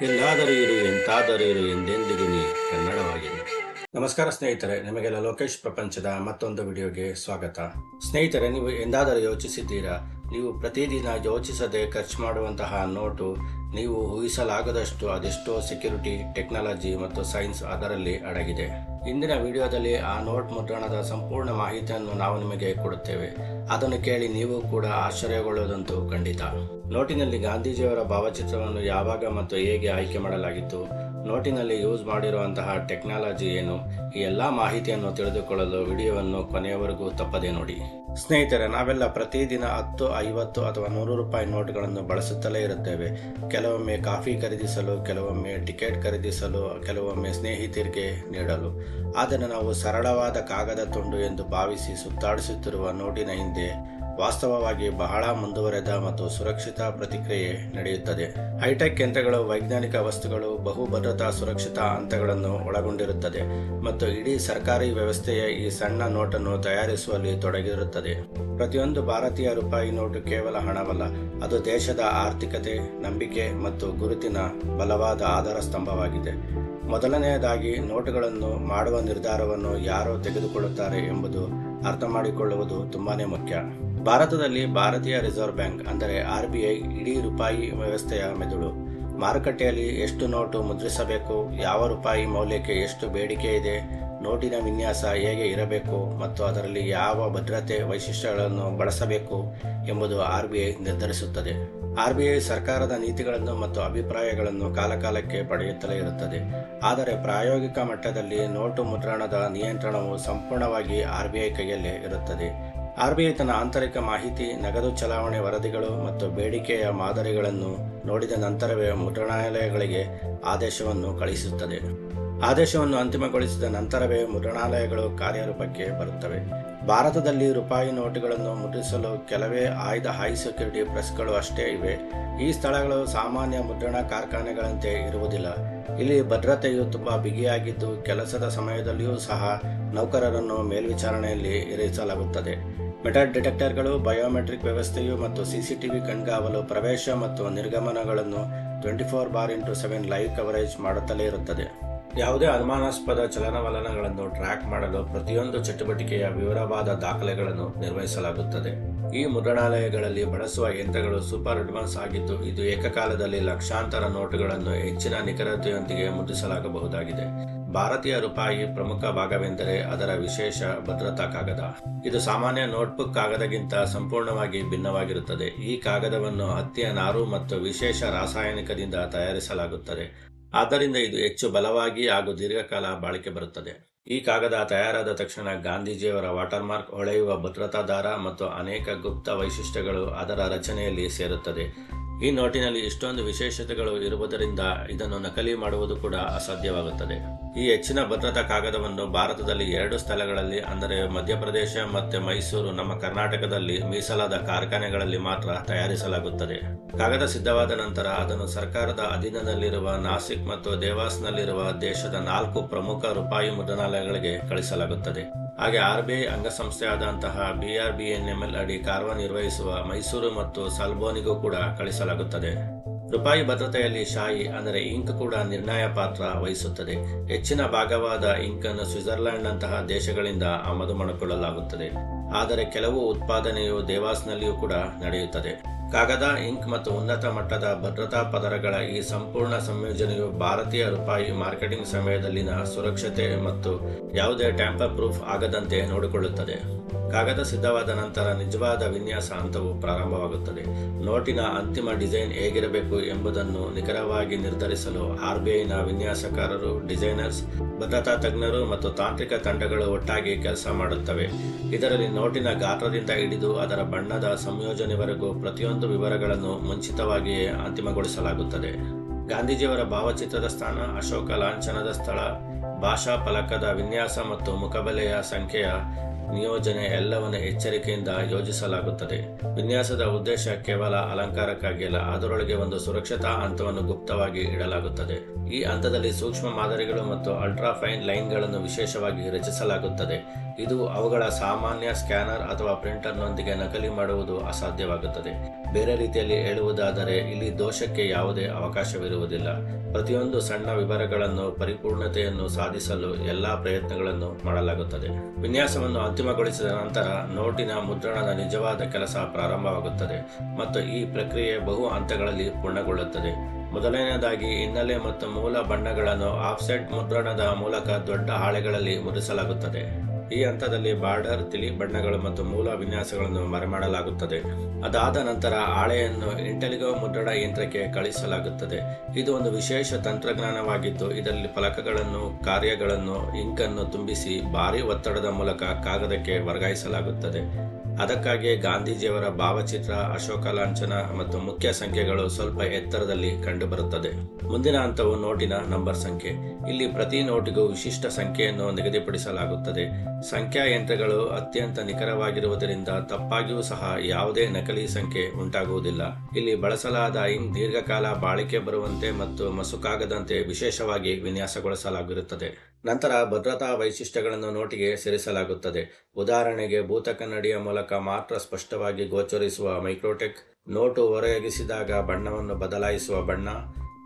ಎಲ್ಲಾದರೂ ಇರು, ಎಂತಾದರೂ ಇರು ಎಂದೆಂದಿಗೂ ನೀ ಕನ್ನಡವಾಗಿರು. ನಮಸ್ಕಾರ ಸ್ನೇಹಿತರೆ, ನಿಮಗೆಲ್ಲ ಲೋಕೇಶ್ ಪ್ರಪಂಚದ ಮತ್ತೊಂದು ವಿಡಿಯೋಗೆ ಸ್ವಾಗತ. ಸ್ನೇಹಿತರೆ, ನೀವು ಎಂದಾದರೂ ಯೋಚಿಸಿದ್ದೀರಾ? ನೀವು ಪ್ರತಿದಿನ ಯೋಚಿಸದೆ ಖರ್ಚು ಮಾಡುವಂತಹ ನೋಟು ನೀವು ಊಹಿಸಲಾಗದಷ್ಟು ಅದೆಷ್ಟೋ ಸೆಕ್ಯೂರಿಟಿ ಟೆಕ್ನಾಲಜಿ ಮತ್ತು ಸೈನ್ಸ್ ಅದರಲ್ಲಿ ಅಡಗಿದೆ. ಇಂದಿನ ವಿಡಿಯೋದಲ್ಲಿ ಆ ನೋಟ್ ಮುದ್ರಣದ ಸಂಪೂರ್ಣ ಮಾಹಿತಿಯನ್ನು ನಾವು ನಿಮಗೆ ಕೊಡುತ್ತೇವೆ. ಅದನ್ನು ಕೇಳಿ ನೀವು ಕೂಡ ಆಶ್ಚರ್ಯಗೊಳ್ಳುವುದಂತೂ ಖಂಡಿತ. ನೋಟಿನಲ್ಲಿ ಗಾಂಧೀಜಿಯವರ ಭಾವಚಿತ್ರವನ್ನು ಯಾವಾಗ ಮತ್ತು ಹೇಗೆ ಆಯ್ಕೆ ಮಾಡಲಾಗಿತ್ತು? ನೋಟಿನಲ್ಲಿ ಯೂಸ್ ಮಾಡಿರುವಂತಹ ಟೆಕ್ನಾಲಜಿ ಏನು? ಈ ಎಲ್ಲ ಮಾಹಿತಿಯನ್ನು ತಿಳಿದುಕೊಳ್ಳಲು ವಿಡಿಯೋವನ್ನು ಕೊನೆಯವರೆಗೂ ತಪ್ಪದೆ ನೋಡಿ. ಸ್ನೇಹಿತರೆ, ನಾವೆಲ್ಲ ಪ್ರತಿದಿನ ಹತ್ತು, ಐವತ್ತು ಅಥವಾ ನೂರು ರೂಪಾಯಿ ನೋಟ್ಗಳನ್ನು ಬಳಸುತ್ತಲೇ ಇರುತ್ತೇವೆ. ಕೆಲವೊಮ್ಮೆ ಕಾಫಿ ಖರೀದಿಸಲು, ಕೆಲವೊಮ್ಮೆ ಟಿಕೆಟ್ ಖರೀದಿಸಲು, ಕೆಲವೊಮ್ಮೆ ಸ್ನೇಹಿತರಿಗೆ ನೀಡಲು. ಆದರೆ ನಾವು ಸರಳವಾದ ಕಾಗದ ತುಂಡು ಎಂದು ಭಾವಿಸಿ ಸುತ್ತಾಡಿಸುತ್ತಿರುವ ನೋಟಿನ ಹಿಂದೆ ವಾಸ್ತವವಾಗಿ ಬಹಳ ಮುಂದುವರೆದ ಮತ್ತು ಸುರಕ್ಷಿತ ಪ್ರತಿಕ್ರಿಯೆ ನಡೆಯುತ್ತದೆ. ಹೈಟೆಕ್ ಯಂತ್ರಗಳು, ವೈಜ್ಞಾನಿಕ ವಸ್ತುಗಳು ಬಹು ಭದ್ರತಾ ಸುರಕ್ಷಿತ ಹಂತಗಳನ್ನು ಒಳಗೊಂಡಿರುತ್ತದೆ ಮತ್ತು ಇಡೀ ಸರ್ಕಾರಿ ವ್ಯವಸ್ಥೆಯ ಈ ಸಣ್ಣ ನೋಟನ್ನು ತಯಾರಿಸುವಲ್ಲಿ ತೊಡಗಿರುತ್ತದೆ. ಪ್ರತಿಯೊಂದು ಭಾರತೀಯ ರೂಪಾಯಿ ನೋಟು ಕೇವಲ ಹಣವಲ್ಲ, ಅದು ದೇಶದ ಆರ್ಥಿಕತೆ, ನಂಬಿಕೆ ಮತ್ತು ಗುರುತಿನ ಬಲವಾದ ಆಧಾರ ಸ್ತಂಭವಾಗಿದೆ. ಮೊದಲನೆಯದಾಗಿ, ನೋಟುಗಳನ್ನು ಮಾಡುವ ನಿರ್ಧಾರವನ್ನು ಯಾರು ತೆಗೆದುಕೊಳ್ಳುತ್ತಾರೆ ಎಂಬುದು ಅರ್ಥ ಮಾಡಿಕೊಳ್ಳುವುದು ತುಂಬಾನೇ ಮುಖ್ಯ. ಭಾರತದಲ್ಲಿ ಭಾರತೀಯ ರಿಸರ್ವ್ ಬ್ಯಾಂಕ್, ಅಂದರೆ ಆರ್ ಬಿ ಇಡೀ ರೂಪಾಯಿ ವ್ಯವಸ್ಥೆಯ ಮೆದುಳು. ಮಾರುಕಟ್ಟೆಯಲ್ಲಿ ಎಷ್ಟು ನೋಟು ಮುದ್ರಿಸಬೇಕು, ಯಾವ ರೂಪಾಯಿ ಮೌಲ್ಯಕ್ಕೆ ಎಷ್ಟು ಬೇಡಿಕೆ ಇದೆ, ನೋಟಿನ ವಿನ್ಯಾಸ ಹೇಗೆ ಇರಬೇಕು, ಮತ್ತು ಅದರಲ್ಲಿ ಯಾವ ಭದ್ರತೆ ವೈಶಿಷ್ಟ್ಯಗಳನ್ನು ಬಳಸಬೇಕು ಎಂಬುದು ಆರ್ ಬಿ ಐ ನಿರ್ಧರಿಸುತ್ತದೆ. ಆರ್ ಬಿ ಐ ಸರ್ಕಾರದ ನೀತಿಗಳನ್ನು ಮತ್ತು ಅಭಿಪ್ರಾಯಗಳನ್ನು ಕಾಲಕಾಲಕ್ಕೆ ಪಡೆಯುತ್ತಲೇ ಇರುತ್ತದೆ. ಆದರೆ ಪ್ರಾಯೋಗಿಕ ಮಟ್ಟದಲ್ಲಿ ನೋಟು ಮುದ್ರಣದ ನಿಯಂತ್ರಣವು ಸಂಪೂರ್ಣವಾಗಿ ಆರ್ ಬಿ ಐ ಕೈಯಲ್ಲೇ ಇರುತ್ತದೆ. ಆರ್ ಬಿ ಐ ತನ್ನ ಆಂತರಿಕ ಮಾಹಿತಿ, ನಗದು ಚಲಾವಣೆ ವರದಿಗಳು ಮತ್ತು ಬೇಡಿಕೆಯ ಮಾದರಿಗಳನ್ನು ನೋಡಿದ ನಂತರವೇ ಮುದ್ರಣಾಲಯಗಳಿಗೆ ಆದೇಶವನ್ನು ಕಳುಹಿಸುತ್ತದೆ. ಆದೇಶವನ್ನು ಅಂತಿಮಗೊಳಿಸಿದ ನಂತರವೇ ಮುದ್ರಣಾಲಯಗಳು ಕಾರ್ಯರೂಪಕ್ಕೆ ಬರುತ್ತವೆ. ಭಾರತದಲ್ಲಿ ರೂಪಾಯಿ ನೋಟುಗಳನ್ನು ಮುದ್ರಿಸಲು ಕೆಲವೇ ಆಯ್ದ ಹೈ ಸೆಕ್ಯೂರಿಟಿ ಪ್ರೆಸ್ಗಳು ಅಷ್ಟೇ ಇವೆ. ಈ ಸ್ಥಳಗಳು ಸಾಮಾನ್ಯ ಮುದ್ರಣ ಕಾರ್ಖಾನೆಗಳಂತೆ ಇರುವುದಿಲ್ಲ. ಇಲ್ಲಿ ಭದ್ರತೆಯು ತುಂಬಾ ಬಿಗಿಯಾಗಿದ್ದು, ಕೆಲಸದ ಸಮಯದಲ್ಲಿಯೂ ಸಹ ನೌಕರರನ್ನು ಮೇಲ್ವಿಚಾರಣೆಯಲ್ಲಿ ಇರಿಸಲಾಗುತ್ತದೆ. ಮೆಟಲ್ ಡಿಟೆಕ್ಟರ್ಗಳು, ಬಯೋಮೆಟ್ರಿಕ್ ವ್ಯವಸ್ಥೆಯು ಮತ್ತು ಸಿಸಿಟಿವಿ ಕಣ್ಗಾವಲು, ಪ್ರವೇಶ ಮತ್ತು ನಿರ್ಗಮನಗಳನ್ನು twenty four bar into seven live coverage ಮಾಡುತ್ತಲೇ ಇರುತ್ತದೆ. ಯಾವುದೇ ಅನುಮಾನಾಸ್ಪದ ಚಲನವಲನಗಳನ್ನು ಟ್ರ್ಯಾಕ್ ಮಾಡಲು ಪ್ರತಿಯೊಂದು ಚಟುವಟಿಕೆಯ ವಿವರವಾದ ದಾಖಲೆಗಳನ್ನು ನಿರ್ವಹಿಸಲಾಗುತ್ತದೆ. ಈ ಮುದ್ರಣಾಲಯಗಳಲ್ಲಿ ಬಳಸುವ ಯಂತ್ರಗಳು ಸೂಪರ್ ಅಡ್ವಾನ್ಸ್ ಆಗಿದ್ದು, ಇದು ಏಕಕಾಲದಲ್ಲಿ ಲಕ್ಷಾಂತರ ನೋಟುಗಳನ್ನು ಹೆಚ್ಚಿನ ನಿಖರತೆಯೊಂದಿಗೆ ಮುದ್ರಿಸಲಾಗಬಹುದಾಗಿದೆ. ಭಾರತೀಯ ರೂಪಾಯಿ ಪ್ರಮುಖ ಭಾಗವೆಂದರೆ ಅದರ ವಿಶೇಷ ಭದ್ರತಾ ಕಾಗದ. ಇದು ಸಾಮಾನ್ಯ ನೋಟ್ಬುಕ್ ಕಾಗದಗಿಂತ ಸಂಪೂರ್ಣವಾಗಿ ಭಿನ್ನವಾಗಿರುತ್ತದೆ. ಈ ಕಾಗದವನ್ನು ಹತ್ತಿಯ ನಾರು ಮತ್ತು ವಿಶೇಷ ರಾಸಾಯನಿಕದಿಂದ ತಯಾರಿಸಲಾಗುತ್ತದೆ. ಆದ್ದರಿಂದ ಇದು ಹೆಚ್ಚು ಬಲವಾಗಿ ಹಾಗೂ ದೀರ್ಘಕಾಲ ಬಾಳಿಕೆ ಬರುತ್ತದೆ. ಈ ಕಾಗದ ತಯಾರಾದ ತಕ್ಷಣ ಗಾಂಧೀಜಿಯವರ ವಾಟರ್ಮಾರ್ಕ್ ಹೊಳೆಯುವ ಭದ್ರತಾ ದಾರ ಮತ್ತು ಅನೇಕ ಗುಪ್ತ ವೈಶಿಷ್ಟ್ಯಗಳು ಅದರ ರಚನೆಯಲ್ಲಿ ಸೇರುತ್ತದೆ. ಈ ನೋಟಿನಲ್ಲಿ ಇಷ್ಟೊಂದು ವಿಶೇಷತೆಗಳು ಇರುವುದರಿಂದ ಇದನ್ನು ನಕಲಿ ಮಾಡುವುದು ಕೂಡ ಅಸಾಧ್ಯವಾಗುತ್ತದೆ. ಈ ಹೆಚ್ಚಿನ ಭದ್ರತಾ ಕಾಗದವನ್ನು ಭಾರತದಲ್ಲಿ ಎರಡು ಸ್ಥಳಗಳಲ್ಲಿ, ಅಂದರೆ ಮಧ್ಯಪ್ರದೇಶ ಮತ್ತು ಮೈಸೂರು, ನಮ್ಮ ಕರ್ನಾಟಕದಲ್ಲಿ ಮೀಸಲಾದ ಕಾರ್ಖಾನೆಗಳಲ್ಲಿ ಮಾತ್ರ ತಯಾರಿಸಲಾಗುತ್ತದೆ. ಕಾಗದ ಸಿದ್ಧವಾದ ನಂತರ ಅದನ್ನು ಸರ್ಕಾರದ ಅಧೀನದಲ್ಲಿರುವ ನಾಸಿಕ್ ಮತ್ತು ದೇವಾಸ್ನಲ್ಲಿರುವ ದೇಶದ ನಾಲ್ಕು ಪ್ರಮುಖ ರೂಪಾಯಿ ಮುದ್ರಣಾಲಯಗಳಿಗೆ ಕಳಿಸಲಾಗುತ್ತದೆ. ಹಾಗೆ ಆರ್ ಬಿ ಐ ಅಂಗಸಂಸ್ಥೆಯಾದಂತಹ ಎಲ್ ಅಡಿ ಕಾರ್ಯನಿರ್ವಹಿಸುವ ಮೈಸೂರು ಮತ್ತು ಸಲ್ಬೋನಿಗೂ ಕೂಡ ಕಳಿಸಲಾಗುತ್ತದೆ. ರೂಪಾಯಿ ಭದ್ರತೆಯಲ್ಲಿ ಶಾಯಿ ಅಂದರೆ ಇಂಕ್ ಕೂಡ ನಿರ್ಣಾಯ ಪಾತ್ರ ವಹಿಸುತ್ತದೆ. ಹೆಚ್ಚಿನ ಭಾಗವಾದ ಇಂಕ್ ಅನ್ನು ಸ್ವಿಟ್ಜರ್ಲೆಂಡ್ನಂತಹ ದೇಶಗಳಿಂದ ಆಮದು ಮಾಡಿಕೊಳ್ಳಲಾಗುತ್ತದೆ. ಆದರೆ ಕೆಲವು ಉತ್ಪಾದನೆಯು ದೇವಾಸ್ನಲ್ಲಿಯೂ ಕೂಡ ನಡೆಯುತ್ತದೆ. ಕಾಗದ, ಇಂಕ್ ಮತ್ತು ಉನ್ನತ ಮಟ್ಟದ ಭದ್ರತಾ ಪದರಗಳ ಈ ಸಂಪೂರ್ಣ ಸಂಯೋಜನೆಯು ಭಾರತೀಯ ರೂಪಾಯಿ ಮಾರ್ಕೆಟಿಂಗ್ ಸಮಯದಲ್ಲಿನ ಸುರಕ್ಷತೆ ಮತ್ತು ಯಾವುದೇ ಟ್ಯಾಂಪರ್ ಪ್ರೂಫ್ ಆಗದಂತೆ ನೋಡಿಕೊಳ್ಳುತ್ತದೆ. ಕಾಗದ ಸಿದ್ಧವಾದ ನಂತರ ನಿಜವಾದ ವಿನ್ಯಾಸ ಹಂತವು ಪ್ರಾರಂಭವಾಗುತ್ತದೆ. ನೋಟಿನ ಅಂತಿಮ ಡಿಸೈನ್ ಹೇಗಿರಬೇಕು ಎಂಬುದನ್ನು ನಿಖರವಾಗಿ ನಿರ್ಧರಿಸಲು ಆರ್ ಬಿ ಐನ ವಿನ್ಯಾಸಕಾರರು, ಡಿಸೈನರ್ಸ್, ಭದ್ರತಾ ತಜ್ಞರು ಮತ್ತು ತಾಂತ್ರಿಕ ತಂಡಗಳು ಒಟ್ಟಾಗಿ ಕೆಲಸ ಮಾಡುತ್ತವೆ. ಇದರಲ್ಲಿ ನೋಟಿನ ಗಾತ್ರದಿಂದ ಹಿಡಿದು ಅದರ ಬಣ್ಣದ ಸಂಯೋಜನೆವರೆಗೂ ಪ್ರತಿಯೊಂದು ವಿವರಗಳನ್ನು ಮುಂಚಿತವಾಗಿಯೇ ಅಂತಿಮಗೊಳಿಸಲಾಗುತ್ತದೆ. ಗಾಂಧೀಜಿಯವರ ಭಾವಚಿತ್ರದ ಸ್ಥಾನ, ಅಶೋಕ ಲಾಂಛನದ ಸ್ಥಳ, ಭಾಷಾ ಫಲಕದ ವಿನ್ಯಾಸ ಮತ್ತು ಮುಖಬೆಲೆಯ ಸಂಖ್ಯೆಯ ನಿಯೋಜನೆ ಎಲ್ಲವನ್ನು ಎಚ್ಚರಿಕೆಯಿಂದ ಯೋಜಿಸಲಾಗುತ್ತದೆ. ವಿನ್ಯಾಸದ ಉದ್ದೇಶ ಕೇವಲ ಅಲಂಕಾರಕ್ಕಾಗಿಲ್ಲ ಅದರೊಳಗೆ ಒಂದು ಸುರಕ್ಷತಾ ಹಂತವನ್ನು ಗುಪ್ತವಾಗಿ ಇಡಲಾಗುತ್ತದೆ. ಈ ಹಂತದಲ್ಲಿ ಸೂಕ್ಷ್ಮ ಮಾದರಿಗಳು ಮತ್ತು ಅಲ್ಟ್ರಾಫೈನ್ ಲೈನ್ಗಳನ್ನು ವಿಶೇಷವಾಗಿ ರಚಿಸಲಾಗುತ್ತದೆ. ಇದು ಅವುಗಳ ಸಾಮಾನ್ಯ ಸ್ಕ್ಯಾನರ್ ಅಥವಾ ಪ್ರಿಂಟರ್ನೊಂದಿಗೆ ನಕಲಿ ಮಾಡುವುದು ಅಸಾಧ್ಯವಾಗುತ್ತದೆ. ಬೇರೆ ರೀತಿಯಲ್ಲಿ ಹೇಳುವುದಾದರೆ, ಇಲ್ಲಿ ದೋಷಕ್ಕೆ ಯಾವುದೇ ಅವಕಾಶವಿರುವುದಿಲ್ಲ. ಪ್ರತಿಯೊಂದು ಸಣ್ಣ ವಿವರಗಳನ್ನು, ಪರಿಪೂರ್ಣತೆಯನ್ನು ಸಾಧಿಸಲು ಎಲ್ಲಾ ಪ್ರಯತ್ನಗಳನ್ನು ಮಾಡಲಾಗುತ್ತದೆ. ವಿನ್ಯಾಸವನ್ನು ಅಂತಿಮಗೊಳಿಸಿದ ನಂತರ ನೋಟಿನ ಮುದ್ರಣದ ನಿಜವಾದ ಕೆಲಸ ಪ್ರಾರಂಭವಾಗುತ್ತದೆ ಮತ್ತು ಈ ಪ್ರಕ್ರಿಯೆ ಬಹು ಹಂತಗಳಲ್ಲಿ ಪೂರ್ಣಗೊಳ್ಳುತ್ತದೆ. ಮೊದಲನೆಯದಾಗಿ, ಹಿನ್ನೆಲೆ ಮತ್ತು ಮೂಲ ಬಣ್ಣಗಳನ್ನು ಆಫ್ಸೆಟ್ ಮುದ್ರಣದ ಮೂಲಕ ದೊಡ್ಡ ಹಾಳೆಗಳಲ್ಲಿ ಮುದ್ರಿಸಲಾಗುತ್ತದೆ. ಈ ಹಂತದಲ್ಲಿ ಬಾರ್ಡರ್, ತಿಳಿ ಬಣ್ಣಗಳು ಮತ್ತು ಮೂಲ ವಿನ್ಯಾಸಗಳನ್ನು ಮರೆಮಾಡಲಾಗುತ್ತದೆ. ಅದಾದ ನಂತರ ಹಾಳೆಯನ್ನು ಇಂಟೆಲಿಗೋ ಮುದ್ರಣ ಯಂತ್ರಕ್ಕೆ ಕಳಿಸಲಾಗುತ್ತದೆ. ಇದು ಒಂದು ವಿಶೇಷ ತಂತ್ರಜ್ಞಾನವಾಗಿದ್ದು, ಇದರಲ್ಲಿ ಫಲಕಗಳನ್ನು, ಕಾರ್ಯಗಳನ್ನು ಇಂಕನ್ನು ತುಂಬಿಸಿ ಭಾರಿ ಒತ್ತಡದ ಮೂಲಕ ಕಾಗದಕ್ಕೆ ವರ್ಗಾಯಿಸಲಾಗುತ್ತದೆ. ಅದಕ್ಕಾಗಿಯೇ ಗಾಂಧೀಜಿಯವರ ಭಾವಚಿತ್ರ, ಅಶೋಕ ಲಾಂಛನ ಮತ್ತು ಮುಖ್ಯ ಸಂಖ್ಯೆಗಳು ಸ್ವಲ್ಪ ಎತ್ತರದಲ್ಲಿ ಕಂಡುಬರುತ್ತದೆ. ಮುಂದಿನ ಹಂತವು ನೋಟಿನ ನಂಬರ್ ಸಂಖ್ಯೆ. ಇಲ್ಲಿ ಪ್ರತಿ ನೋಟಿಗೂ ವಿಶಿಷ್ಟ ಸಂಖ್ಯೆಯನ್ನು ನಿಗದಿಪಡಿಸಲಾಗುತ್ತದೆ. ಸಂಖ್ಯಾ ಯಂತ್ರಗಳು ಅತ್ಯಂತ ನಿಖರವಾಗಿರುವುದರಿಂದ ತಪ್ಪಾಗಿಯೂ ಸಹ ಯಾವುದೇ ನಕಲಿ ಸಂಖ್ಯೆ ಉಂಟಾಗುವುದಿಲ್ಲ. ಇಲ್ಲಿ ಬಳಸಲಾದ ಇಂಗ್ ದೀರ್ಘಕಾಲ ಬಾಳಿಕೆ ಬರುವಂತೆ ಮತ್ತು ಮಸುಕಾಗದಂತೆ ವಿಶೇಷವಾಗಿ ವಿನ್ಯಾಸಗೊಳಿಸಲಾಗಿರುತ್ತದೆ. ನಂತರ ಭದ್ರತಾ ವೈಶಿಷ್ಟ್ಯಗಳನ್ನು ನೋಟಿಗೆ ಸೇರಿಸಲಾಗುತ್ತದೆ. ಉದಾಹರಣೆಗೆ ಭೂತ ಕನ್ನಡಿಯ ಮೂಲಕ ಮಾತ್ರ ಸ್ಪಷ್ಟವಾಗಿ ಗೋಚರಿಸುವ ಮೈಕ್ರೋಟೆಕ್ ನೋಟು ಹೊರಯಗಿಸಿದಾಗ ಬಣ್ಣವನ್ನು ಬದಲಾಯಿಸುವ ಬಣ್ಣ,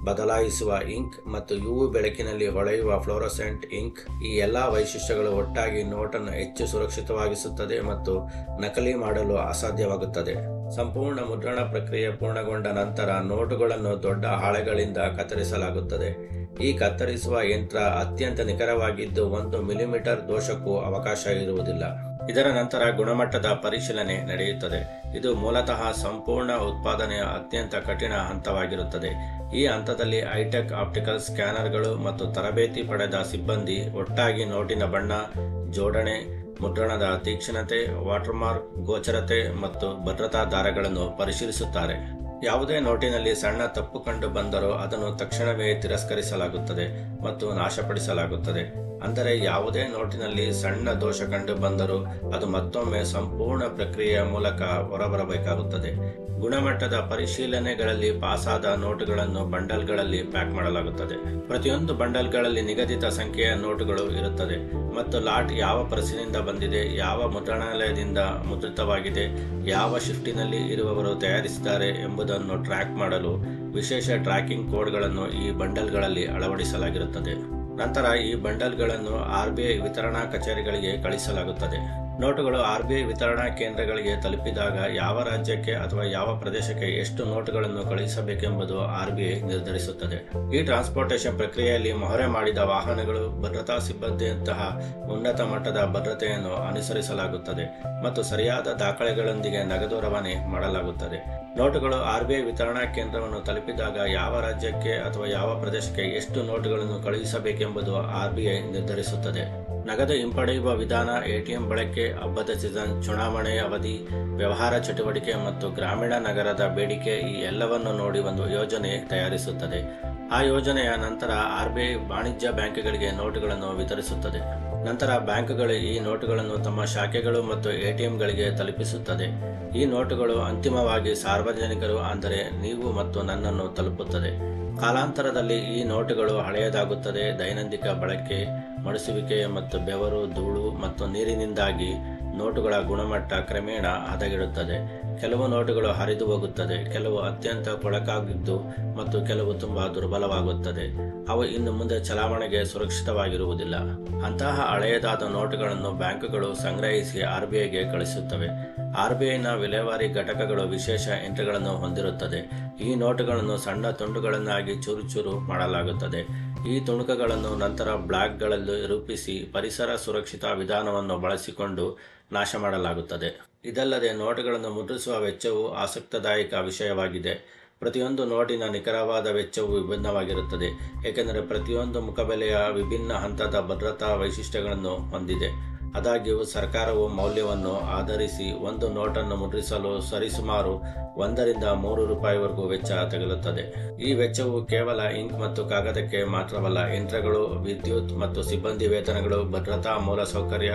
ಬದಲಾಯಿಸುವ ಇಂಕ್ ಮತ್ತು ಯುವು ಬೆಳಕಿನಲ್ಲಿ ಹೊಳೆಯುವ ಫ್ಲೋರೋಸೆಂಟ್ ಇಂಕ್ ಈ ಎಲ್ಲಾ ವೈಶಿಷ್ಟ್ಯಗಳು ಒಟ್ಟಾಗಿ ನೋಟನ್ನು ಹೆಚ್ಚು ಸುರಕ್ಷಿತವಾಗಿಸುತ್ತದೆ ಮತ್ತು ನಕಲಿ ಮಾಡಲು ಅಸಾಧ್ಯವಾಗುತ್ತದೆ. ಸಂಪೂರ್ಣ ಮುದ್ರಣ ಪ್ರಕ್ರಿಯೆ ಪೂರ್ಣಗೊಂಡ ನಂತರ ನೋಟುಗಳನ್ನು ದೊಡ್ಡ ಹಾಳೆಗಳಿಂದ ಕತ್ತರಿಸಲಾಗುತ್ತದೆ. ಈ ಕತ್ತರಿಸುವ ಯಂತ್ರ ಅತ್ಯಂತ ನಿಖರವಾಗಿದ್ದು ಒಂದು ಮಿಲಿಮೀಟರ್ ದೋಷಕ್ಕೂ ಅವಕಾಶ ಇರುವುದಿಲ್ಲ. ಇದರ ನಂತರ ಗುಣಮಟ್ಟದ ಪರಿಶೀಲನೆ ನಡೆಯುತ್ತದೆ. ಇದು ಮೂಲತಃ ಸಂಪೂರ್ಣ ಉತ್ಪಾದನೆಯ ಅತ್ಯಂತ ಕಠಿಣ ಹಂತವಾಗಿರುತ್ತದೆ. ಈ ಹಂತದಲ್ಲಿ ಹೈಟೆಕ್ ಆಪ್ಟಿಕಲ್ ಸ್ಕ್ಯಾನರ್ಗಳು ಮತ್ತು ತರಬೇತಿ ಪಡೆದ ಸಿಬ್ಬಂದಿ ಒಟ್ಟಾಗಿ ನೋಟಿನ ಬಣ್ಣ, ಜೋಡಣೆ, ಮುದ್ರಣದ ತೀಕ್ಷ್ಣತೆ, ವಾಟರ್ಮಾರ್ಕ್, ಗೋಚರತೆ ಮತ್ತು ಭದ್ರತಾ ದಾರಗಳನ್ನು ಪರಿಶೀಲಿಸುತ್ತಾರೆ. ಯಾವುದೇ ನೋಟಿನಲ್ಲಿ ಸಣ್ಣ ತಪ್ಪು ಕಂಡು ಬಂದರೂ ಅದನ್ನು ತಕ್ಷಣವೇ ತಿರಸ್ಕರಿಸಲಾಗುತ್ತದೆ ಮತ್ತು ನಾಶಪಡಿಸಲಾಗುತ್ತದೆ. ಅಂದರೆ ಯಾವುದೇ ನೋಟಿನಲ್ಲಿ ಸಣ್ಣ ದೋಷ ಕಂಡು ಬಂದರೂ ಅದು ಮತ್ತೊಮ್ಮೆ ಸಂಪೂರ್ಣ ಪ್ರಕ್ರಿಯೆಯ ಮೂಲಕ ಹೊರಬರಬೇಕಾಗುತ್ತದೆ. ಗುಣಮಟ್ಟದ ಪರಿಶೀಲನೆಗಳಲ್ಲಿ ಪಾಸಾದ ನೋಟುಗಳನ್ನು ಬಂಡಲ್ಗಳಲ್ಲಿ ಪ್ಯಾಕ್ ಮಾಡಲಾಗುತ್ತದೆ. ಪ್ರತಿಯೊಂದು ಬಂಡಲ್ಗಳಲ್ಲಿ ನಿಗದಿತ ಸಂಖ್ಯೆಯ ನೋಟುಗಳು ಇರುತ್ತದೆ. ಮತ್ತು ಲಾಟ್ ಯಾವ ಪರ್ಸಿನಿಂದ ಬಂದಿದೆ, ಯಾವ ಮುದ್ರಣಾಲಯದಿಂದ ಮುದ್ರಿತವಾಗಿದೆ, ಯಾವ ಶಿಫ್ಟಿನಲ್ಲಿ ಇರುವವರು ತಯಾರಿಸಿದ್ದಾರೆ ಎಂಬುದನ್ನು ಟ್ರ್ಯಾಕ್ ಮಾಡಲು ವಿಶೇಷ ಟ್ರ್ಯಾಕಿಂಗ್ ಕೋಡ್ಗಳನ್ನು ಈ ಬಂಡಲ್ಗಳಲ್ಲಿ ಅಳವಡಿಸಲಾಗಿರುತ್ತದೆ. ನಂತರ ಈ ಬಂಡಲ್ಗಳನ್ನು ಆರ್ಬಿಐ ವಿತರಣಾ ಕಚೇರಿಗಳಿಗೆ ಕಳಿಸಲಾಗುತ್ತದೆ. ನೋಟುಗಳು ಆರ್ಬಿಐ ವಿತರಣಾ ಕೇಂದ್ರಗಳಿಗೆ ತಲುಪಿದಾಗ ಯಾವ ರಾಜ್ಯಕ್ಕೆ ಅಥವಾ ಯಾವ ಪ್ರದೇಶಕ್ಕೆ ಎಷ್ಟು ನೋಟುಗಳನ್ನು ಕಳುಹಿಸಬೇಕೆಂಬುದು ಆರ್ಬಿಐ ನಿರ್ಧರಿಸುತ್ತದೆ. ಈ ಟ್ರಾನ್ಸ್ಪೋರ್ಟೇಷನ್ ಪ್ರಕ್ರಿಯೆಯಲ್ಲಿ ಮೊಹರೆ ಮಾಡಿದ ವಾಹನಗಳು ಭದ್ರತಾ ಸಿಬ್ಬಂದಿಯಂತಹ ಉನ್ನತ ಮಟ್ಟದ ಭದ್ರತೆಯನ್ನು ಅನುಸರಿಸಲಾಗುತ್ತದೆ ಮತ್ತು ಸರಿಯಾದ ದಾಖಲೆಗಳೊಂದಿಗೆ ನಗದು ರವಾನೆ ಮಾಡಲಾಗುತ್ತದೆ. ನೋಟುಗಳು ಆರ್ಬಿಐ ವಿತರಣಾ ಕೇಂದ್ರವನ್ನು ತಲುಪಿದಾಗ ಯಾವ ರಾಜ್ಯಕ್ಕೆ ಅಥವಾ ಯಾವ ಪ್ರದೇಶಕ್ಕೆ ಎಷ್ಟು ನೋಟುಗಳನ್ನು ಕಳುಹಿಸಬೇಕೆಂಬುದು ಆರ್ಬಿಐ ನಿರ್ಧರಿಸುತ್ತದೆ. ನಗದು ಹಿಂಪಡೆಯುವ ವಿಧಾನ, ಎಟಿಎಂ ಬಳಕೆ, ಹಬ್ಬದ ಸೀಸನ್, ಚುನಾವಣೆ ಅವಧಿ, ವ್ಯವಹಾರ ಚಟುವಟಿಕೆ ಮತ್ತು ಗ್ರಾಮೀಣ ನಗರದ ಬೇಡಿಕೆ ಈ ಎಲ್ಲವನ್ನು ನೋಡಿ ಒಂದು ಯೋಜನೆ ತಯಾರಿಸುತ್ತದೆ. ಆ ಯೋಜನೆಯ ನಂತರ ಆರ್ಬಿಐ ವಾಣಿಜ್ಯ ಬ್ಯಾಂಕ್ಗಳಿಗೆ ನೋಟುಗಳನ್ನು ವಿತರಿಸುತ್ತದೆ. ನಂತರ ಬ್ಯಾಂಕ್ಗಳು ಈ ನೋಟುಗಳನ್ನು ತಮ್ಮ ಶಾಖೆಗಳು ಮತ್ತು ಎಟಿಎಂಗಳಿಗೆ ತಲುಪಿಸುತ್ತದೆ. ಈ ನೋಟುಗಳು ಅಂತಿಮವಾಗಿ ಸಾರ್ವಜನಿಕರು ಅಂದರೆ ನೀವು ಮತ್ತು ನನ್ನನ್ನು ತಲುಪುತ್ತದೆ. ಕಾಲಾಂತರದಲ್ಲಿ ಈ ನೋಟುಗಳು ಹಳೆಯದಾಗುತ್ತದೆ. ದೈನಂದಿನ ಬಳಕೆ, ಮಡಿಸುವಿಕೆ ಮತ್ತು ಬೆವರು, ಧೂಳು ಮತ್ತು ನೀರಿನಿಂದಾಗಿ ನೋಟುಗಳ ಗುಣಮಟ್ಟ ಕ್ರಮೇಣ ಹದಗೆಡುತ್ತದೆ. ಕೆಲವು ನೋಟುಗಳು ಹರಿದು ಹೋಗುತ್ತದೆ, ಕೆಲವು ಅತ್ಯಂತ ಕೊಳಕಾಗಿದ್ದು ಮತ್ತು ಕೆಲವು ತುಂಬಾ ದುರ್ಬಲವಾಗುತ್ತದೆ. ಅವು ಇನ್ನು ಮುಂದೆ ಚಲಾವಣೆಗೆ ಸುರಕ್ಷಿತವಾಗಿರುವುದಿಲ್ಲ. ಅಂತಹ ಹಳೆಯದಾದ ನೋಟುಗಳನ್ನು ಬ್ಯಾಂಕುಗಳು ಸಂಗ್ರಹಿಸಿ ಆರ್ಬಿಐಗೆ ಕಳಿಸುತ್ತವೆ. ಐನ ವಿಲೇವಾರಿ ಘಟಕಗಳು ವಿಶೇಷ ಯಂತ್ರಗಳನ್ನು ಹೊಂದಿರುತ್ತದೆ. ಈ ನೋಟುಗಳನ್ನು ಸಣ್ಣ ತುಂಡುಗಳನ್ನಾಗಿ ಚೂರು ಚೂರು ಮಾಡಲಾಗುತ್ತದೆ. ಈ ತುಣುಕಗಳನ್ನು ನಂತರ ಬ್ಲಾಕ್ಗಳಲ್ಲಿ ರೂಪಿಸಿ ಪರಿಸರ ಸುರಕ್ಷಿತ ವಿಧಾನವನ್ನು ಬಳಸಿಕೊಂಡು ನಾಶ ಮಾಡಲಾಗುತ್ತದೆ. ಇದಲ್ಲದೆ ನೋಟುಗಳನ್ನು ಮುದ್ರಿಸುವ ವೆಚ್ಚವು ಆಸಕ್ತದಾಯಕ ವಿಷಯವಾಗಿದೆ. ಪ್ರತಿಯೊಂದು ನೋಟಿನ ನಿಖರವಾದ ವೆಚ್ಚವು ವಿಭಿನ್ನವಾಗಿರುತ್ತದೆ. ಏಕೆಂದರೆ ಪ್ರತಿಯೊಂದು ಮುಖಬೆಲೆಯ ವಿಭಿನ್ನ ಹಂತದ ಭದ್ರತಾ ವೈಶಿಷ್ಟ್ಯಗಳನ್ನು ಹೊಂದಿದೆ. ಆದಾಗ್ಯೂ ಸರ್ಕಾರವು ಮೌಲ್ಯವನ್ನು ಆಧರಿಸಿ ಒಂದು ನೋಟನ್ನು ಮುದ್ರಿಸಲು ಸರಿಸುಮಾರು ಒಂದರಿಂದ ಮೂರು ರೂಪಾಯಿವರೆಗೂ ವೆಚ್ಚ ತಗಲುತ್ತದೆ ಈ ವೆಚ್ಚವು ಕೇವಲ ಇಂಕ್ ಮತ್ತು ಕಾಗದಕ್ಕೆ ಮಾತ್ರವಲ್ಲ, ಯಂತ್ರಗಳು, ವಿದ್ಯುತ್ ಮತ್ತು ಸಿಬ್ಬಂದಿ ವೇತನಗಳು, ಭದ್ರತಾ ಮೂಲಸೌಕರ್ಯ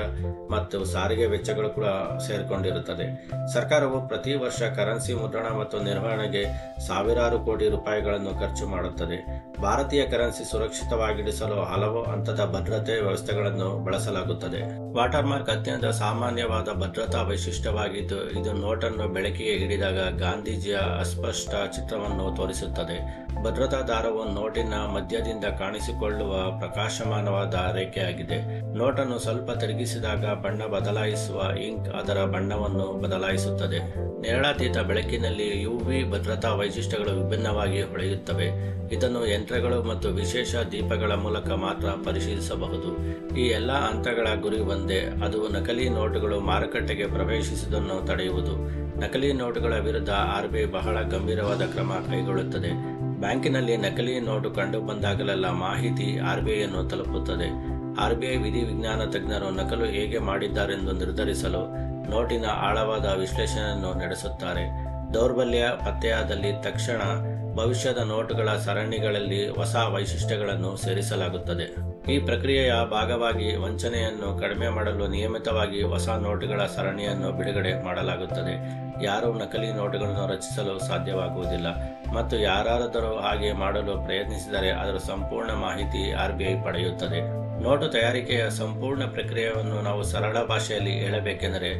ಮತ್ತು ಸಾರಿಗೆ ವೆಚ್ಚಗಳು ಕೂಡ ಸೇರಿಕೊಂಡಿರುತ್ತದೆ. ಸರ್ಕಾರವು ಪ್ರತಿ ವರ್ಷ ಕರೆನ್ಸಿ ಮುದ್ರಣ ಮತ್ತು ನಿರ್ವಹಣೆಗೆ ಸಾವಿರಾರು ಕೋಟಿ ರೂಪಾಯಿಗಳನ್ನು ಖರ್ಚು ಮಾಡುತ್ತದೆ. ಭಾರತೀಯ ಕರೆನ್ಸಿ ಸುರಕ್ಷಿತವಾಗಿಡಿಸಲು ಹಲವು ಹಂತದ ಭದ್ರತೆ ವ್ಯವಸ್ಥೆಗಳನ್ನು ಬಳಸಲಾಗುತ್ತದೆ. ವಾಟರ್ಮಾರ್ಕ್ ಅತ್ಯಂತ ಸಾಮಾನ್ಯವಾದ ಭದ್ರತಾ ವೈಶಿಷ್ಟ್ಯವಾಗಿದ್ದು, ಇದು ನೋಟನ್ನು ಬೆಳಕಿಗೆ ಹಿಡಿದಾಗ ಗಾಂಧೀಜಿಯ ಅಸ್ಪಷ್ಟ ಚಿತ್ರವನ್ನು ತೋರಿಸುತ್ತದೆ. ಭದ್ರತಾ ದಾರವು ನೋಟಿನ ಮಧ್ಯದಿಂದ ಕಾಣಿಸಿಕೊಳ್ಳುವ ಪ್ರಕಾಶಮಾನವಾದ ರೇಖೆಯಾಗಿದೆ. ನೋಟನ್ನು ಸ್ವಲ್ಪ ತಿರುಗಿಸಿದಾಗ ಬಣ್ಣ ಬದಲಾಯಿಸುವ ಇಂಕ್ ಅದರ ಬಣ್ಣವನ್ನು ಬದಲಾಯಿಸುತ್ತದೆ. ನೇರಳಾತೀತ ಬೆಳಕಿನಲ್ಲಿ ಯುವಿ ಭದ್ರತಾ ವೈಶಿಷ್ಟ್ಯಗಳು ವಿಭಿನ್ನವಾಗಿ ಹೊಳೆಯುತ್ತವೆ. ಇದನ್ನು ಯಂತ್ರಗಳು ಮತ್ತು ವಿಶೇಷ ದೀಪಗಳ ಮೂಲಕ ಮಾತ್ರ ಪರಿಶೀಲಿಸಬಹುದು. ಈ ಎಲ್ಲ ಹಂತಗಳ ಗುರಿ ಒಂದೇ ಅದು ನಕಲಿ ನೋಟುಗಳು ಮಾರುಕಟ್ಟೆಗೆ ಪ್ರವೇಶಿಸುವುದನ್ನು ತಡೆಯುವುದು. ನಕಲಿ ನೋಟುಗಳ ವಿರುದ್ಧ ಆರ್ಬಿಐ ಬಹಳ ಗಂಭೀರವಾದ ಕ್ರಮ ಕೈಗೊಳ್ಳುತ್ತದೆ. ಬ್ಯಾಂಕಿನಲ್ಲಿ ನಕಲಿ ನೋಟು ಕಂಡು ಬಂದಾಗಲೆಲ್ಲ ಮಾಹಿತಿ ಆರ್ಬಿಐಯನ್ನು ತಲುಪುತ್ತದೆ. ಆರ್ಬಿಐ ವಿಧಿ ವಿಜ್ಞಾನ ತಜ್ಞರು ನಕಲು ಹೇಗೆ ಮಾಡಿದ್ದಾರೆಂದು ನಿರ್ಧರಿಸಲು ನೋಟಿನ ಆಳವಾದ ವಿಶ್ಲೇಷಣೆಯನ್ನು ನಡೆಸುತ್ತಾರೆ. ದೌರ್ಬಲ್ಯ ಪತ್ತೆಯಾದಲ್ಲಿ ತಕ್ಷಣ ಭವಿಷ್ಯದ ನೋಟುಗಳ ಸರಣಿಗಳಲ್ಲಿ ಹೊಸ ವೈಶಿಷ್ಟ್ಯಗಳನ್ನು ಸೇರಿಸಲಾಗುತ್ತದೆ. ಈ ಪ್ರಕ್ರಿಯೆಯ ಭಾಗವಾಗಿ ವಂಚನೆಯನ್ನು ಕಡಿಮೆ ಮಾಡಲು ನಿಯಮಿತವಾಗಿ ಹೊಸ ನೋಟುಗಳ ಸರಣಿಯನ್ನು ಬಿಡುಗಡೆ ಮಾಡಲಾಗುತ್ತದೆ. ಯಾರೂ ನಕಲಿ ನೋಟುಗಳನ್ನು ರಚಿಸಲು ಸಾಧ್ಯವಾಗುವುದಿಲ್ಲ ಮತ್ತು ಯಾರಾದರೂ ಹಾಗೆ ಮಾಡಲು ಪ್ರಯತ್ನಿಸಿದರೆ ಅದರ ಸಂಪೂರ್ಣ ಮಾಹಿತಿ ಆರ್ಬಿಐ ಪಡೆಯುತ್ತದೆ. ನೋಟು ತಯಾರಿಕೆಯ ಸಂಪೂರ್ಣ ಪ್ರಕ್ರಿಯೆಯನ್ನು ನಾವು ಸರಳ ಭಾಷೆಯಲ್ಲಿ ಹೇಳಬೇಕೆಂದರೆ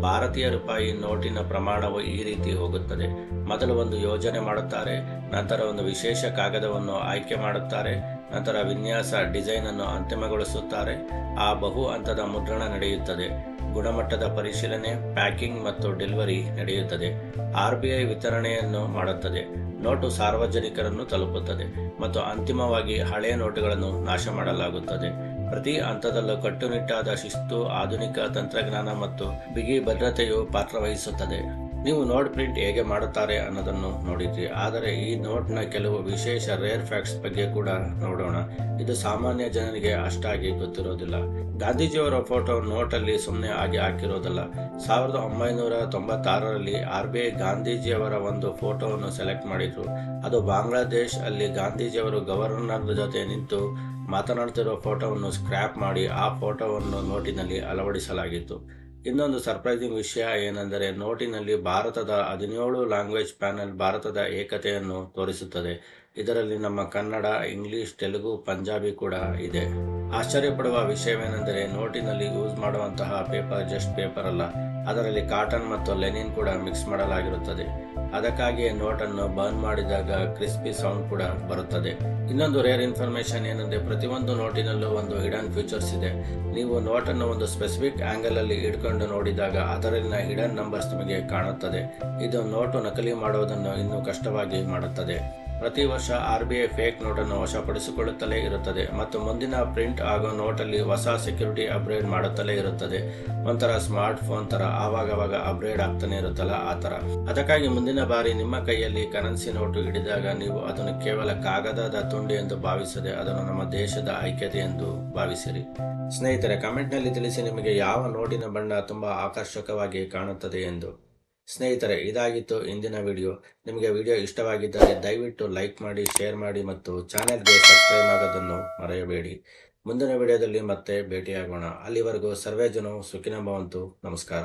ಭಾರತೀಯ ರೂಪಾಯಿ ನೋಟಿನ ಪ್ರಮಾಣವು ಈ ರೀತಿ ಹೋಗುತ್ತದೆ. ಮೊದಲು ಒಂದು ಯೋಜನೆ ಮಾಡುತ್ತಾರೆ, ನಂತರ ಒಂದು ವಿಶೇಷ ಕಾಗದವನ್ನು ಆಯ್ಕೆ ಮಾಡುತ್ತಾರೆ, ನಂತರ ವಿನ್ಯಾಸ ಡಿಸೈನ್ ಅನ್ನು ಅಂತಿಮಗೊಳಿಸುತ್ತಾರೆ. ಆ ಬಹು ಹಂತದ ಮುದ್ರಣ ನಡೆಯುತ್ತದೆ. ಗುಣಮಟ್ಟದ ಪರಿಶೀಲನೆ, ಪ್ಯಾಕಿಂಗ್ ಮತ್ತು ಡೆಲಿವರಿ ನಡೆಯುತ್ತದೆ. ಆರ್ಬಿಐ ವಿತರಣೆಯನ್ನು ಮಾಡುತ್ತದೆ. ನೋಟು ಸಾರ್ವಜನಿಕರನ್ನು ತಲುಪುತ್ತದೆ ಮತ್ತು ಅಂತಿಮವಾಗಿ ಹಳೆಯ ನೋಟುಗಳನ್ನು ನಾಶ ಮಾಡಲಾಗುತ್ತದೆ. ಪ್ರತಿ ಹಂತದಲ್ಲೂ ಕಟ್ಟುನಿಟ್ಟಾದ ಶಿಸ್ತು, ಆಧುನಿಕ ತಂತ್ರಜ್ಞಾನ ಮತ್ತು ಬಿಗಿ ಭದ್ರತೆಯು ಪಾತ್ರವಹಿಸುತ್ತದೆ. ನೀವು ನೋಟ್ ಪ್ರಿಂಟ್ ಹೇಗೆ ಮಾಡುತ್ತಾರೆ ಅನ್ನೋದನ್ನು ನೋಡಿದ್ರಿ. ಆದರೆ ಈ ನೋಟ್ನ ಕೆಲವು ವಿಶೇಷ ರೇರ್ ಫ್ಯಾಕ್ಟ್ಸ್ ಬಗ್ಗೆ ಕೂಡ ನೋಡೋಣ. ಇದು ಸಾಮಾನ್ಯ ಜನರಿಗೆ ಅಷ್ಟಾಗಿ ಗೊತ್ತಿರೋದಿಲ್ಲ. ಗಾಂಧೀಜಿಯವರ ಫೋಟೋ ನೋಟಲ್ಲಿ ಸುಮ್ಮನೆ ಆಗಿ ಹಾಕಿರೋದಲ್ಲ. ಸಾವಿರದ ಒಂಬೈನೂರ ತೊಂಬತ್ತಾರರಲ್ಲಿ ಆರ್ ಬಿ ಐ ಗಾಂಧೀಜಿಯವರ ಒಂದು ಫೋಟೋವನ್ನು ಸೆಲೆಕ್ಟ್ ಮಾಡಿದ್ರು. ಅದು ಬಾಂಗ್ಲಾದೇಶ್ ಅಲ್ಲಿ ಗಾಂಧೀಜಿಯವರು ಗವರ್ನರ್ ಜೊತೆ ನಿಂತು ಮಾತನಾಡ್ತಿರೋ ಫೋಟೋವನ್ನು ಸ್ಕ್ರ್ಯಾಪ್ ಮಾಡಿ ಆ ಫೋಟೋವನ್ನು ನೋಟಿನಲ್ಲಿ ಅಳವಡಿಸಲಾಗಿತ್ತು. ಇನ್ನೊಂದು ಸರ್ಪ್ರೈಸಿಂಗ್ ವಿಷಯ ಏನೆಂದರೆ ನೋಟಿನಲ್ಲಿ ಭಾರತದ ಹದಿನೇಳು ಲ್ಯಾಂಗ್ವೇಜ್ ಪ್ಯಾನೆಲ್ ಭಾರತದ ಏಕತೆಯನ್ನು ತೋರಿಸುತ್ತದೆ. ಇದರಲ್ಲಿ ನಮ್ಮ ಕನ್ನಡ, ಇಂಗ್ಲಿಷ್, ತೆಲುಗು, ಪಂಜಾಬಿ ಕೂಡ ಇದೆ. ಆಶ್ಚರ್ಯಪಡುವ ವಿಷಯವೇನೆಂದರೆ ನೋಟಿನಲ್ಲಿ ಯೂಸ್ ಮಾಡುವಂತಹ ಪೇಪರ್ ಜಸ್ಟ್ ಪೇಪರ್ ಅಲ್ಲ. ಅದರಲ್ಲಿ ಕಾಟನ್ ಮತ್ತು ಲೆನಿನ್ ಕೂಡ ಮಿಕ್ಸ್ ಮಾಡಲಾಗಿರುತ್ತದೆ. ಅದಕ್ಕಾಗಿಯೇ ನೋಟನ್ನು ಬರ್ನ್ ಮಾಡಿದಾಗ ಕ್ರಿಸ್ಪಿ ಸೌಂಡ್ ಕೂಡ ಬರುತ್ತದೆ. ಇನ್ನೊಂದು ರೇರ್ ಇನ್ಫಾರ್ಮೇಶನ್ ಏನಂದ್ರೆ ಪ್ರತಿಯೊಂದು ನೋಟಿನಲ್ಲೂ ಒಂದು ಹಿಡನ್ ಫೀಚರ್ಸ್ ಇದೆ. ನೀವು ನೋಟನ್ನು ಒಂದು ಸ್ಪೆಸಿಫಿಕ್ ಆಂಗಲ್ ಅಲ್ಲಿ ಹಿಡ್ಕೊಂಡು ನೋಡಿದಾಗ ಅದರಲ್ಲಿನ ಹಿಡನ್ ನಂಬರ್ಸ್ ನಿಮಗೆ ಕಾಣುತ್ತದೆ. ಇದು ನೋಟು ನಕಲಿ ಮಾಡುವುದನ್ನು ಇನ್ನೂ ಕಷ್ಟವಾಗಿ ಮಾಡುತ್ತದೆ. ಪ್ರತಿ ವರ್ಷ ಆರ್ ಬಿ ಐ ಫೇಕ್ ನೋಟನ್ನು ವಶಪಡಿಸಿಕೊಳ್ಳುತ್ತಲೇ ಇರುತ್ತದೆ ಮತ್ತು ಮುಂದಿನ ಪ್ರಿಂಟ್ ಹಾಗೂ ನೋಟಲ್ಲಿ ಹೊಸ ಸೆಕ್ಯೂರಿಟಿ ಅಪ್ಗ್ರೇಡ್ ಮಾಡುತ್ತಲೇ ಇರುತ್ತದೆ. ಒಂಥರ ಸ್ಮಾರ್ಟ್ ಫೋನ್ ತರ ಆವಾಗವಾಗ ಅಪ್ಗ್ರೇಡ್ ಆಗ್ತಾನೆ ಇರುತ್ತಲ್ಲ ಆ ತರ ಅದಕ್ಕಾಗಿ ಮುಂದಿನ ಬಾರಿ ನಿಮ್ಮ ಕೈಯಲ್ಲಿ ಕರೆನ್ಸಿ ನೋಟು ಹಿಡಿದಾಗ ನೀವು ಅದನ್ನು ಕೇವಲ ಕಾಗದದ ತುಂಡು ಎಂದು ಭಾವಿಸದೆ ಅದನ್ನು ನಮ್ಮ ದೇಶದ ಐಕ್ಯತೆ ಎಂದು ಭಾವಿಸಿರಿ. ಸ್ನೇಹಿತರೆ, ಕಮೆಂಟ್ನಲ್ಲಿ ತಿಳಿಸಿ ನಿಮಗೆ ಯಾವ ನೋಟಿನ ಬಣ್ಣ ತುಂಬಾ ಆಕರ್ಷಕವಾಗಿ ಕಾಣುತ್ತದೆ ಎಂದು. ಸ್ನೇಹಿತರೆ, ಇದಾಗಿತ್ತು ಇಂದಿನ ವಿಡಿಯೋ. ನಿಮಗೆ ವಿಡಿಯೋ ಇಷ್ಟವಾಗಿದ್ದರೆ ದಯವಿಟ್ಟು ಲೈಕ್ ಮಾಡಿ, ಶೇರ್ ಮಾಡಿ ಮತ್ತು ಚಾನೆಲ್ಗೆ ಸಬ್ಸ್ಕ್ರೈಬ್ ಆಗೋದನ್ನು ಮರೆಯಬೇಡಿ. ಮುಂದಿನ ವಿಡಿಯೋದಲ್ಲಿ ಮತ್ತೆ ಭೇಟಿಯಾಗೋಣ. ಅಲ್ಲಿವರೆಗೂ ಸರ್ವೇ ಜನವು ಸುಖಿನ ಭವಂತು. ನಮಸ್ಕಾರ.